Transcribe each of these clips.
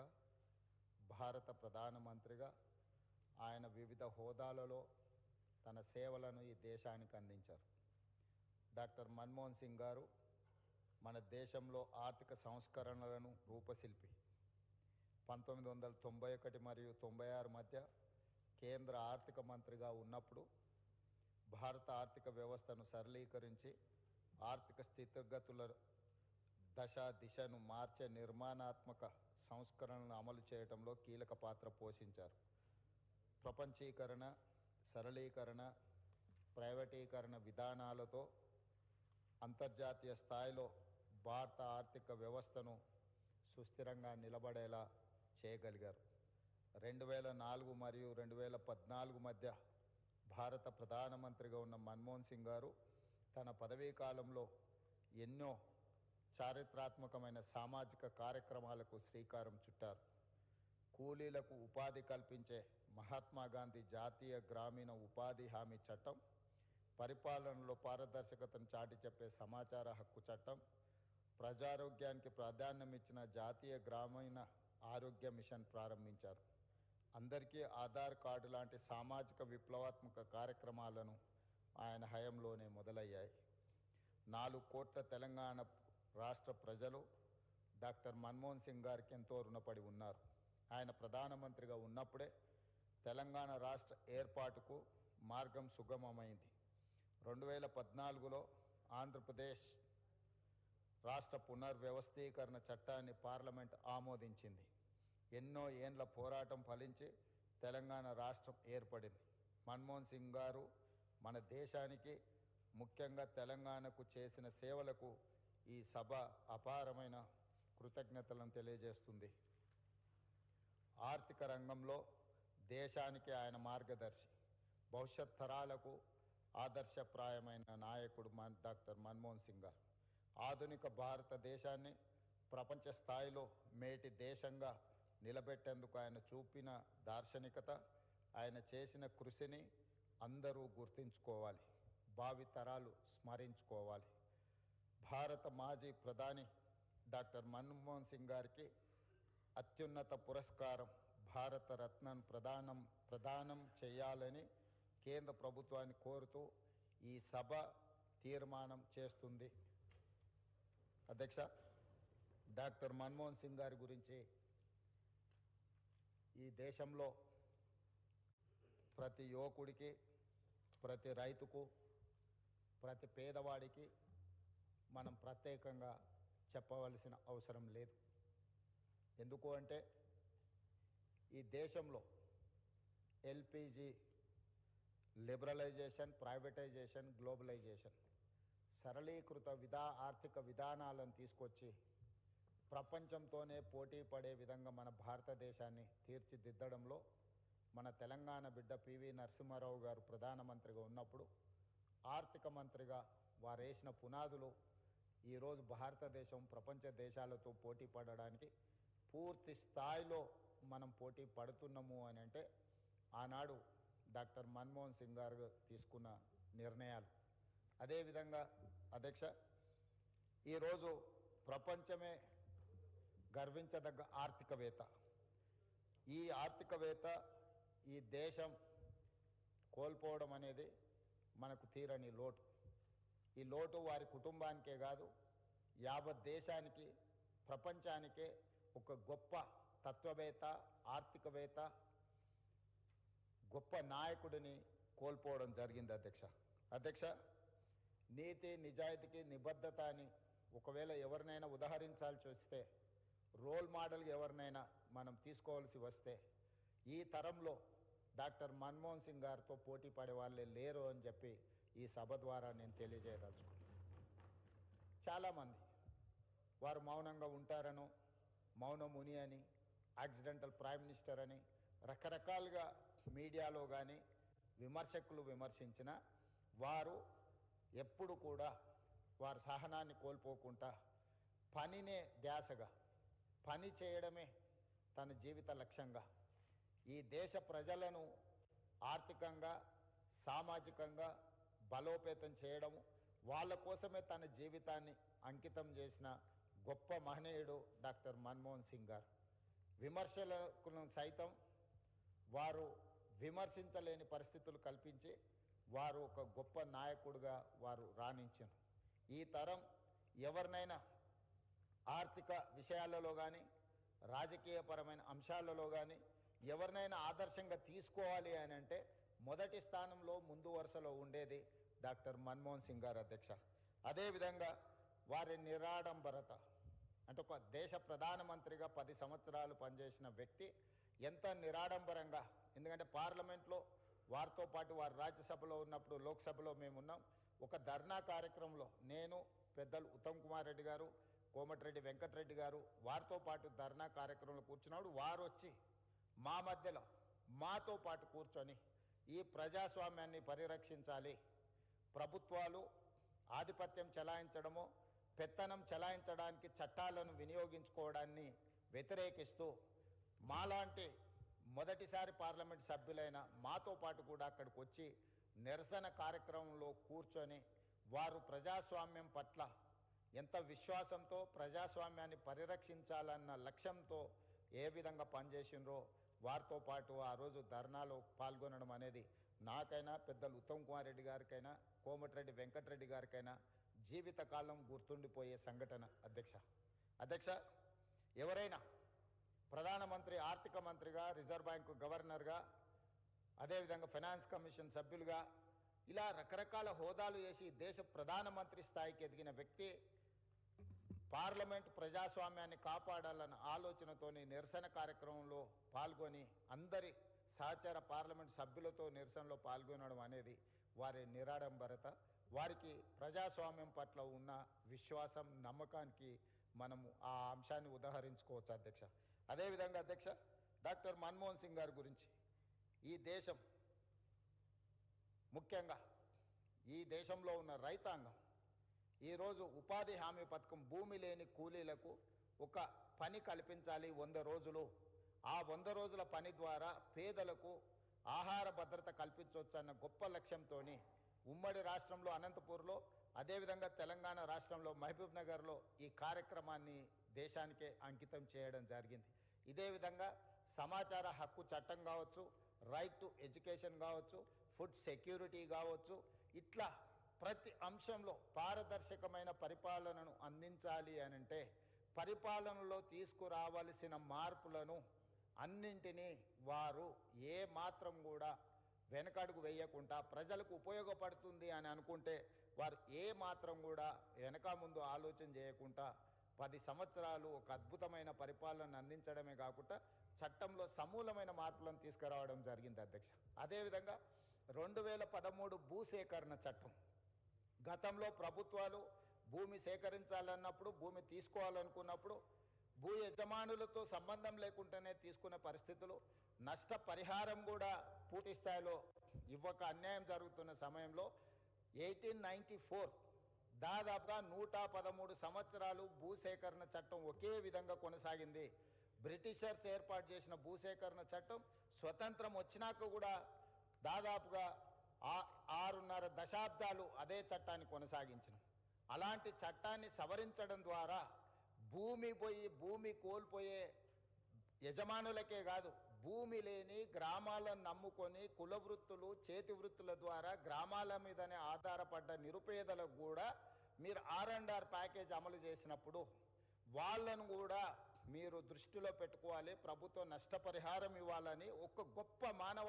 మంత్రిగా భారత ప్రధానమంత్రిగా ఆయన వివిధ హోదాలలో తన సేవలను ఈ దేశానికి అందించారు. డాక్టర్ మన్మోహన్ సింగ్ గారు మన దేశంలో ఆర్థిక సంస్కరణలను రూపశిల్పి. పంతొమ్మిది వందల తొంభై ఒకటి మరియు తొంభై ఆరు మధ్య కేంద్ర ఆర్థిక మంత్రిగా ఉన్నప్పుడు భారత ఆర్థిక వ్యవస్థను సరళీకరించి ఆర్థిక స్థితిగతుల దశ దిశను మార్చే నిర్మాణాత్మక సంస్కరణలను అమలు చేయడంలో కీలక పాత్ర పోషించారు. ప్రపంచీకరణ సరళీకరణ ప్రైవేటీకరణ విధానాలతో అంతర్జాతీయ స్థాయిలో భారత ఆర్థిక వ్యవస్థను సుస్థిరంగా నిలబడేలా చేయగలిగారు. రెండు వేల నాలుగు మరియు రెండు వేల పద్నాలుగు మధ్య భారత ప్రధానమంత్రిగా ఉన్న మన్మోహన్ సింగ్ గారు తన పదవీ కాలంలో ఎన్నో చారిత్రాత్మకమైన సామాజిక కార్యక్రమాలకు శ్రీకారం చుట్టారు. కూలీలకు ఉపాధి కల్పించే మహాత్మా గాంధీ జాతీయ గ్రామీణ ఉపాధి హామీ చట్టం పరిపాలనలో పారదర్శకతను చాటి చెప్పే సమాచార హక్కు చట్టం ప్రజారోగ్యానికి ప్రాధాన్యం ఇచ్చిన జాతీయ గ్రామీణ ఆరోగ్య మిషన్ ప్రారంభించారు. అందరికీ ఆధార్ కార్డు లాంటి సామాజిక విప్లవాత్మక కార్యక్రమాలను ఆయన హయంలోనే మొదలయ్యాయి. నాలుగు కోట్ల తెలంగాణ రాష్ట్ర ప్రజలు డాక్టర్ మన్మోహన్ సింగ్ గారికి ఎంతో రుణపడి ఉన్నారు. ఆయన ప్రధానమంత్రిగా ఉన్నప్పుడే తెలంగాణ రాష్ట్ర ఏర్పాటుకు మార్గం సుగమమైంది. రెండు వేల పద్నాలుగులో ఆంధ్రప్రదేశ్ రాష్ట్ర పునర్వ్యవస్థీకరణ చట్టాన్ని పార్లమెంట్ ఆమోదించింది. ఎన్నో ఏండ్ల పోరాటం ఫలించి తెలంగాణ రాష్ట్రం ఏర్పడింది. మన్మోహన్ సింగ్ గారు మన దేశానికి ముఖ్యంగా తెలంగాణకు చేసిన సేవలకు ఈ సభ అపారమైన కృతజ్ఞతలను తెలియజేస్తుంది. ఆర్థిక రంగంలో దేశానికి ఆయన మార్గదర్శి. భవిష్యత్ తరాలకు ఆదర్శప్రాయమైన నాయకుడు మన్ డాక్టర్ మన్మోహన్ సింగ్ గారు. ఆధునిక భారతదేశాన్ని ప్రపంచ స్థాయిలో మేటి దేశంగా నిలబెట్టేందుకు ఆయన చూపిన దార్శనికత ఆయన చేసిన కృషిని అందరూ గుర్తుంచుకోవాలి. భావి తరాలు స్మరించుకోవాలి. భారత మాజీ ప్రధాని డాక్టర్ మన్మోహన్ సింగ్ గారికి అత్యున్నత పురస్కారం భారతరత్నం ప్రదానం ప్రదానం చేయాలని కేంద్ర ప్రభుత్వాన్ని కోరుతూ ఈ సభ తీర్మానం చేస్తుంది. అధ్యక్ష డాక్టర్ మన్మోహన్ సింగ్ గారి గురించి ఈ దేశంలో ప్రతి యువకుడికి ప్రతి రైతుకు ప్రతి పేదవాడికి మనం ప్రత్యేకంగా చెప్పవలసిన అవసరం లేదు. ఎందుకు అంటే ఈ దేశంలో ఎల్పిజి లిబరలైజేషన్ ప్రైవేటైజేషన్ గ్లోబలైజేషన్ సరళీకృత విధా ఆర్థిక విధానాలను తీసుకొచ్చి ప్రపంచంతోనే పోటీ పడే విధంగా మన భారతదేశాన్ని తీర్చిదిద్దడంలో మన తెలంగాణ బిడ్డ పివి నరసింహారావు గారు ప్రధానమంత్రిగా ఉన్నప్పుడు ఆర్థిక మంత్రిగా వారేసిన పునాదులు ఈరోజు భారతదేశం ప్రపంచ దేశాలతో పోటీ పడడానికి పూర్తి స్థాయిలో మనం పోటీ పడుతున్నాము అని అంటే ఆనాడు డాక్టర్ మన్మోహన్ సింగ్ గారు తీసుకున్న నిర్ణయాలు. అదేవిధంగా అధ్యక్ష ఈరోజు ప్రపంచమే గర్వించదగ్గ ఆర్థికవేత్త. ఈ ఆర్థికవేత్త ఈ దేశం కోల్పోవడం అనేది మనకు తీరని లోటు. ఈ లోటు వారి కుటుంబానికే కాదు యావత్ దేశానికి ప్రపంచానికే ఒక గొప్ప తత్వవేత్త ఆర్థికవేత్త గొప్ప నాయకుడిని కోల్పోవడం జరిగింది అధ్యక్ష. అధ్యక్ష నీతి నిజాయితీకి నిబద్ధత అని ఒకవేళ ఎవరినైనా ఉదహరించాల్సి వస్తే రోల్ మోడల్ ఎవరినైనా మనం తీసుకోవాల్సి వస్తే ఈ తరంలో డాక్టర్ మన్మోహన్ సింగ్ గారితో పోటీ పడే వాళ్ళే లేరు అని చెప్పి ఈ సభ ద్వారా నేను తెలియజేయదలుచుకున్నాను. చాలామంది వారు మౌనంగా ఉంటారను మౌనముని అని యాక్సిడెంటల్ ప్రైమ్ మినిస్టర్ అని రకరకాలుగా మీడియాలో కానీ విమర్శకులు విమర్శించిన వారు ఎప్పుడు కూడా వారి సహనాన్ని కోల్పోకుండా పనినే ధ్యాసగా పని చేయడమే తన జీవిత లక్ష్యంగా ఈ దేశ ప్రజలను ఆర్థికంగా సామాజికంగా బలోపేతం చేయడం వాళ్ళ కోసమే తన జీవితాన్ని అంకితం చేసిన గొప్ప మహనీయుడు డాక్టర్ మన్మోహన్ సింగ్ గారు. విమర్శలను సైతం వారు విమర్శించలేని పరిస్థితులు కల్పించి వారు ఒక గొప్ప నాయకుడిగా వారు రాణించారు. ఈ తరం ఎవరినైనా ఆర్థిక విషయాలలో కానీ రాజకీయపరమైన అంశాలలో కానీ ఎవరినైనా ఆదర్శంగా తీసుకోవాలి అని అంటే మొదటి స్థానంలో ముందు వరుసలో ఉండేది డాక్టర్ మన్మోహన్ సింగ్ గారు అధ్యక్ష. అదేవిధంగా వారి నిరాడంబరత అంటే ఒక దేశ ప్రధానమంత్రిగా పది సంవత్సరాలు పనిచేసిన వ్యక్తి ఎంత నిరాడంబరంగా ఎందుకంటే పార్లమెంట్లో వారితో పాటు వారు రాజ్యసభలో ఉన్నప్పుడు లోక్సభలో మేము ఉన్నాం. ఒక ధర్నా కార్యక్రమంలో నేను పెద్దలు ఉత్తమ్ కుమార్ రెడ్డి గారు కోమటిరెడ్డి వెంకటరెడ్డి గారు వారితో పాటు ధర్నా కార్యక్రమంలో కూర్చున్నాడు వారు వచ్చి మా మధ్యలో మాతో పాటు కూర్చొని ఈ ప్రజాస్వామ్యాన్ని పరిరక్షించాలి. ప్రభుత్వాలు ఆధిపత్యం చెలాయించడము పెత్తనం చెలాయించడానికి చట్టాలను వినియోగించుకోవడాన్ని వ్యతిరేకిస్తూ మాలాంటి మొదటిసారి పార్లమెంట్ సభ్యులైన మాతో పాటు కూడా అక్కడికి వచ్చి నిరసన కార్యక్రమంలో కూర్చొని వారు ప్రజాస్వామ్యం పట్ల ఎంత విశ్వాసంతో ప్రజాస్వామ్యాన్ని పరిరక్షించాలన్న లక్ష్యంతో ఏ విధంగా పనిచేసిండ్రో వారితో పాటు ఆ రోజు ధర్నాలో పాల్గొనడం అనేది నాకైనా పెద్దలు ఉత్తమ్ కుమార్ రెడ్డి గారికైనా కోమటిరెడ్డి వెంకటరెడ్డి గారికైనా జీవితకాలం గుర్తుండిపోయే సంఘటన. అధ్యక్ష అధ్యక్ష ఎవరైనా ప్రధానమంత్రి ఆర్థిక మంత్రిగా రిజర్వ్ బ్యాంకు గవర్నర్గా అదేవిధంగా ఫైనాన్స్ కమిషన్ సభ్యులుగా ఇలా రకరకాల హోదాలు చేసి దేశ ప్రధానమంత్రి స్థాయికి ఎదిగిన వ్యక్తి పార్లమెంట్ ప్రజాస్వామ్యాన్ని కాపాడాలన్న ఆలోచనతోని నిరసన కార్యక్రమంలో పాల్గొని అందరి సహచార పార్లమెంట్ సభ్యులతో నిరసనలో పాల్గొనడం అనేది వారి నిరాడంబరత. వారికి ప్రజాస్వామ్యం పట్ల ఉన్న విశ్వాసం నమ్మకానికి మనము ఆ అంశాన్ని ఉదాహరించుకోవచ్చు అధ్యక్ష. అదేవిధంగా అధ్యక్ష డాక్టర్ మన్మోహన్ సింగ్ గారి గురించి ఈ దేశం ముఖ్యంగా ఈ దేశంలో ఉన్న రైతాంగం ఈరోజు ఉపాధి హామీ పథకం భూమి లేని కూలీలకు ఒక పని కల్పించాలి వంద రోజులు. ఆ వంద రోజుల పని ద్వారా పేదలకు ఆహార భద్రత కల్పించవచ్చు అన్న గొప్ప లక్ష్యంతో ఉమ్మడి రాష్ట్రంలో అనంతపూర్లో అదేవిధంగా తెలంగాణ రాష్ట్రంలో మహబూబ్ నగర్లో ఈ కార్యక్రమాన్ని దేశానికే అంకితం చేయడం జరిగింది. ఇదే విధంగా సమాచార హక్కు చట్టం కావచ్చు రైట్ టు ఎడ్యుకేషన్ కావచ్చు ఫుడ్ సెక్యూరిటీ కావచ్చు ఇట్లా ప్రతి అంశంలో పారదర్శకమైన పరిపాలనను అందించాలి అని అంటే పరిపాలనలో తీసుకురావలసిన మార్పులను అన్నింటినీ వారు ఏ మాత్రం కూడా వెనకడుగు వేయకుండా ప్రజలకు ఉపయోగపడుతుంది అని అనుకుంటే వారు ఏ మాత్రం కూడా వెనక ముందు ఆలోచన చేయకుండా పది సంవత్సరాలు ఒక అద్భుతమైన పరిపాలన అందించడమే కాకుండా చట్టంలో సమూలమైన మార్పులను తీసుకురావడం జరిగింది అధ్యక్ష. అదేవిధంగా రెండు వేల పదమూడు భూసేకరణ చట్టం. గతంలో ప్రభుత్వాలు భూమి సేకరించాలన్నప్పుడు భూమి తీసుకోవాలనుకున్నప్పుడు భూ యజమానులతో సంబంధం లేకుండానే తీసుకునే పరిస్థితులు నష్టపరిహారం కూడా పూర్తి స్థాయిలో ఇవ్వక అన్యాయం జరుగుతున్న సమయంలో ఎయిటీన్ నైంటీ ఫోర్ దాదాపుగా నూట పదమూడు సంవత్సరాలు భూసేకరణ చట్టం ఒకే విధంగా కొనసాగింది. బ్రిటిషర్స్ ఏర్పాటు చేసిన భూసేకరణ చట్టం స్వతంత్రం వచ్చినాక కూడా దాదాపుగా ఆరున్నర దశాబ్దాలు అదే చట్టాన్ని కొనసాగించిన. అలాంటి చట్టాన్ని సవరించడం ద్వారా భూమి పోయి భూమి కోల్పోయే యజమానులకే కాదు భూమి లేని గ్రామాలను నమ్ముకొని కుల వృత్తులు చేతి వృత్తుల ద్వారా గ్రామాల మీదనే ఆధారపడ్డ నిరుపేదలకు కూడా మీరు ఆర్ అండ్ ఆర్ ప్యాకేజ్ అమలు చేసినప్పుడు వాళ్ళను కూడా మీరు దృష్టిలో పెట్టుకోవాలి ప్రభుత్వం నష్టపరిహారం ఇవ్వాలని ఒక గొప్ప మానవ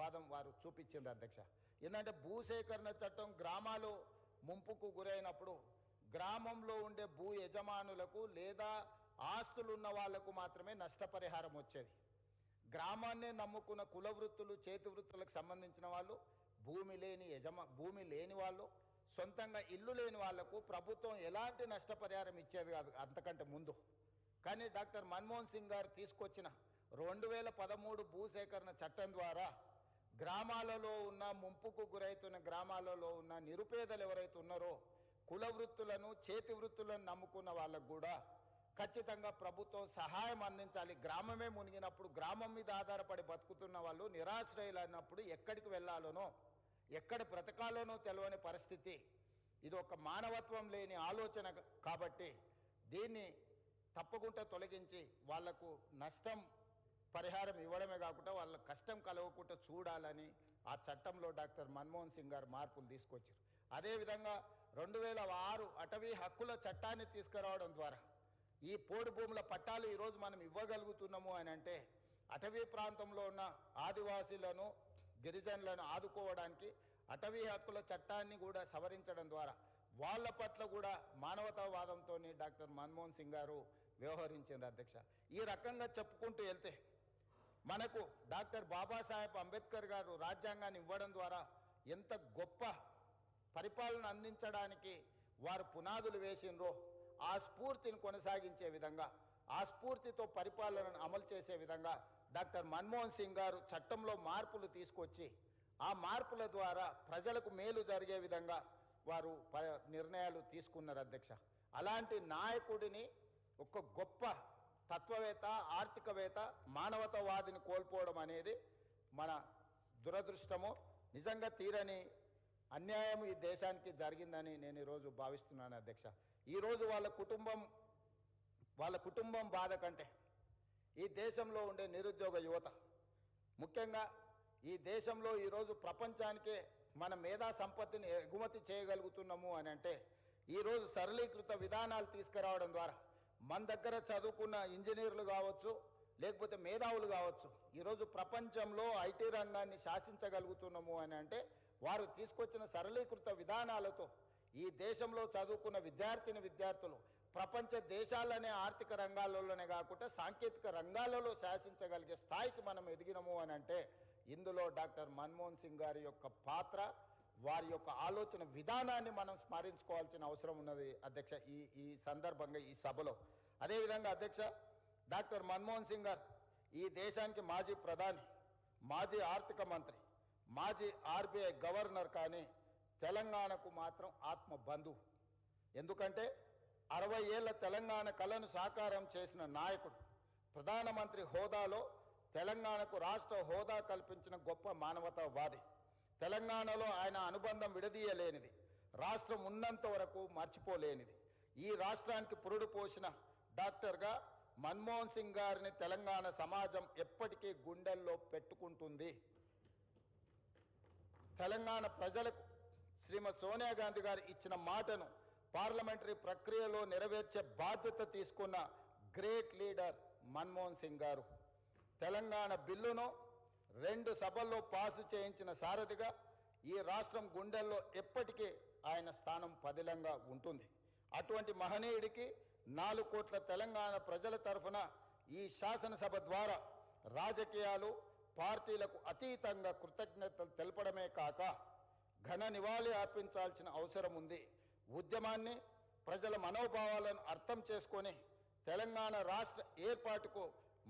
వాదం వారు చూపించిండ్రు అధ్యక్ష. ఏంటంటే భూసేకరణ చట్టం గ్రామాలు ముంపుకు గురైనప్పుడు గ్రామంలో ఉండే భూ యజమానులకు లేదా ఆస్తులు ఉన్న వాళ్ళకు మాత్రమే నష్టపరిహారం వచ్చేది. గ్రామాన్నే నమ్ముకున్న కుల వృత్తులు చేతి వృత్తులకు సంబంధించిన వాళ్ళు భూమి లేని యజమా భూమి లేని వాళ్ళు సొంతంగా ఇల్లు లేని వాళ్ళకు ప్రభుత్వం ఎలాంటి నష్టపరిహారం ఇచ్చేది కాదు అంతకంటే ముందు. కానీ డాక్టర్ మన్మోహన్ సింగ్ గారు తీసుకొచ్చిన రెండు వేల పదమూడు భూసేకరణ చట్టం ద్వారా గ్రామాలలో ఉన్న ముంపుకు గురైతున్న గ్రామాలలో ఉన్న నిరుపేదలు ఎవరైతే ఉన్నారో కుల వృత్తులను చేతి వృత్తులను నమ్ముకున్న వాళ్ళకు కూడా ఖచ్చితంగా ప్రభుత్వం సహాయం అందించాలి. గ్రామమే మునిగినప్పుడు గ్రామం మీద ఆధారపడి బతుకుతున్న వాళ్ళు నిరాశ్రయులు అన్నప్పుడు ఎక్కడికి వెళ్ళాలనో ఎక్కడ బ్రతకాలనో తెలియని పరిస్థితి. ఇది ఒక మానవత్వం లేని ఆలోచన కాబట్టి దీన్ని తప్పకుండా తొలగించి వాళ్ళకు నష్టం పరిహారం ఇవ్వడమే కాకుండా వాళ్ళ కష్టం కలవకుండా చూడాలని ఆ చట్టంలో డాక్టర్ మన్మోహన్ సింగ్ గారు మార్పులు తీసుకొచ్చారు. అదేవిధంగా రెండు వేల ఆరు అటవీ హక్కుల చట్టాన్ని తీసుకురావడం ద్వారా ఈ పోడు భూముల పట్టాలు ఈరోజు మనం ఇవ్వగలుగుతున్నాము అని అంటే అటవీ ప్రాంతంలో ఉన్న ఆదివాసీలను గిరిజనులను ఆదుకోవడానికి అటవీ హక్కుల చట్టాన్ని కూడా సవరించడం ద్వారా వాళ్ళ పట్ల కూడా మానవతావాదంతో డాక్టర్ మన్మోహన్ సింగ్ గారు వ్యవహరించారు అధ్యక్ష. ఈ రకంగా చెప్పుకుంటూ వెళ్తే మనకు డాక్టర్ బాబాసాహెబ్ అంబేద్కర్ గారు రాజ్యాంగాన్ని ఇవ్వడం ద్వారా ఎంత గొప్ప పరిపాలన అందించడానికి వారు పునాదులు వేసినరో ఆ స్ఫూర్తిని కొనసాగించే విధంగా ఆ స్ఫూర్తితో పరిపాలనను అమలు చేసే విధంగా డాక్టర్ మన్మోహన్ సింగ్ గారు చట్టంలో మార్పులు తీసుకొచ్చి ఆ మార్పుల ద్వారా ప్రజలకు మేలు జరిగే విధంగా వారు ప- నిర్ణయాలు తీసుకున్నారు అధ్యక్ష. అలాంటి నాయకుడిని ఒక గొప్ప తత్వవేత్త ఆర్థికవేత్త మానవతావాదిని కోల్పోవడం అనేది మన దురదృష్టము నిజంగా తీరని అన్యాయం ఈ దేశానికి జరిగిందని నేను ఈరోజు భావిస్తున్నాను అధ్యక్ష. ఈరోజు వాళ్ళ కుటుంబం వాళ్ళ కుటుంబం బాధ కంటే ఈ దేశంలో ఉండే నిరుద్యోగ యువత ముఖ్యంగా ఈ దేశంలో ఈరోజు ప్రపంచానికే మన మేధా సంపత్తిని ఎగుమతి చేయగలుగుతున్నాము అని అంటే ఈరోజు సరళీకృత విధానాలు తీసుకురావడం ద్వారా మన దగ్గర చదువుకున్న ఇంజనీర్లు కావచ్చు లేకపోతే మేధావులు కావచ్చు ఈరోజు ప్రపంచంలో ఐటీ రంగాన్ని శాసించగలుగుతున్నాము అని అంటే వారు తీసుకొచ్చిన సరళీకృత విధానాలతో ఈ దేశంలో చదువుకున్న విద్యార్థిని విద్యార్థులు ప్రపంచ దేశాలనే ఆర్థిక రంగాలలోనే కాకుండా సాంకేతిక రంగాలలో శాసించగలిగే స్థాయికి మనం ఎదిగినము అని అంటే ఇందులో డాక్టర్ మన్మోహన్ సింగ్ గారి యొక్క పాత్ర వారి యొక్క ఆలోచన విధానాన్ని మనం స్మరించుకోవాల్సిన అవసరం ఉన్నది అధ్యక్ష ఈ ఈ సందర్భంగా ఈ సభలో. అదేవిధంగా అధ్యక్ష డాక్టర్ మన్మోహన్ సింగ్ గారు ఈ దేశానికి మాజీ ప్రధాని మాజీ ఆర్థిక మంత్రి మాజీ ఆర్బీఐ గవర్నర్ కానీ తెలంగాణకు మాత్రం ఆత్మ బంధువు ఎందుకంటే అరవై ఏళ్ళ తెలంగాణ కళను సాకారం చేసిన నాయకుడు ప్రధానమంత్రి హోదాలో తెలంగాణకు రాష్ట్ర హోదా కల్పించిన గొప్ప మానవతావాది. తెలంగాణలో ఆయన అనుబంధం విడదీయలేనిది. రాష్ట్రం ఉన్నంత వరకు మర్చిపోలేనిది. ఈ రాష్ట్రానికి పురుడు పోసిన డాక్టర్గా మన్మోహన్ సింగ్ గారిని తెలంగాణ సమాజం ఎప్పటికీ గుండెల్లో పెట్టుకుంటుంది. తెలంగాణ ప్రజలకు శ్రీమతి సోనియా గాంధీ గారు ఇచ్చిన మాటను పార్లమెంటరీ ప్రక్రియలో నెరవేర్చే బాధ్యత తీసుకున్న గ్రేట్ లీడర్ మన్మోహన్ సింగ్ గారు. తెలంగాణ బిల్లును రెండు సభల్లో పాసు చేయించిన సారథిగా ఈ రాష్ట్రం గుండెల్లో ఎప్పటికీ ఆయన స్థానం పదిలంగా ఉంటుంది. అటువంటి మహనీయుడికి నాలుగు కోట్ల తెలంగాణ ప్రజల తరఫున ఈ శాసనసభ ద్వారా రాజకీయాలు పార్టీలకు అతీతంగా కృతజ్ఞతలు తెలపడమే కాక ఘన నివాళి అర్పించాల్సిన అవసరం ఉంది. ఉద్యమాన్ని ప్రజల మనోభావాలను అర్థం చేసుకొని తెలంగాణ రాష్ట్ర ఏర్పాటుకు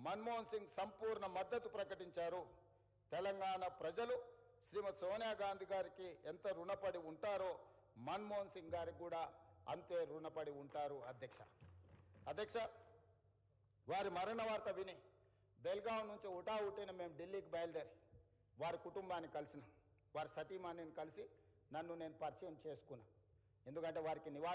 మన్మోహన్ సింగ్ సంపూర్ణ మద్దతు ప్రకటించారు. తెలంగాణ ప్రజలు శ్రీమతి సోనియా గాంధీ గారికి ఎంత రుణపడి ఉంటారో మన్మోహన్ సింగ్ గారికి కూడా అంతే రుణపడి ఉంటారు అధ్యక్ష. అధ్యక్ష వారి మరణ వార్త విని బెల్గాం నుంచి ఉటా మేము ఢిల్లీకి బయలుదేరి వారి కుటుంబాన్ని కలిసిన. వారి సతీమణిని కలిసి నన్ను నేను పరిచయం చేసుకున్నా. ఎందుకంటే వారికి నివాళి